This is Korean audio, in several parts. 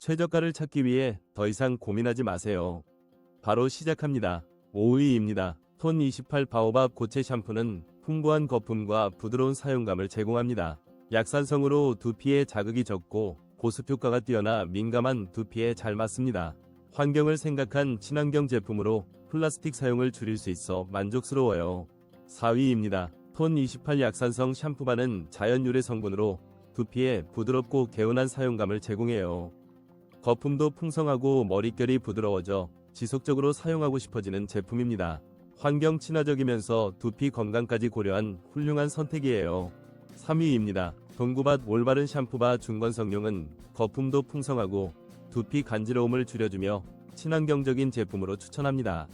최저가를 찾기 위해 더 이상 고민하지 마세요. 바로 시작합니다. 5위입니다. 톤 28 바오밥 고체 샴푸는 풍부한 거품과 부드러운 사용감을 제공합니다. 약산성으로 두피에 자극이 적고 보습 효과가 뛰어나 민감한 두피에 잘 맞습니다. 환경을 생각한 친환경 제품으로 플라스틱 사용을 줄일 수 있어 만족스러워요. 4위입니다. 톤 28 약산성 샴푸바는 자연 유래 성분으로 두피에 부드럽고 개운한 사용감을 제공해요. 거품도 풍성하고 머릿결이 부드러워져 지속적으로 사용하고 싶어지는 제품입니다. 환경 친화적이면서 두피 건강까지 고려한 훌륭한 선택이에요. 3위입니다. 동구밭 올바른 샴푸바 중건 성용은 거품도 풍성하고 두피 간지러움을 줄여주며 친환경적인 제품으로 추천합니다.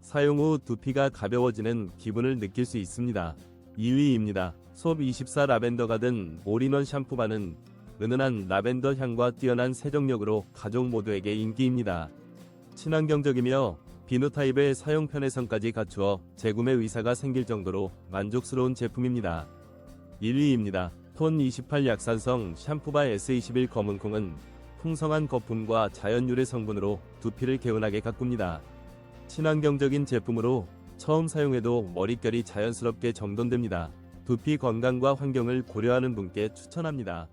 사용 후 두피가 가벼워지는 기분을 느낄 수 있습니다. 2위입니다. 솝24 라벤더 가든 올인원 샴푸바는 은은한 라벤더 향과 뛰어난 세정력으로 가족 모두에게 인기입니다. 친환경적이며 비누 타입의 사용 편의성까지 갖추어 재구매 의사가 생길 정도로 만족스러운 제품입니다. 1위입니다. 톤 28 약산성 샴푸바 S21 검은콩은 풍성한 거품과 자연 유래 성분으로 두피를 개운하게 가꿉니다. 친환경적인 제품으로 처음 사용해도 머릿결이 자연스럽게 정돈됩니다. 두피 건강과 환경을 고려하는 분께 추천합니다.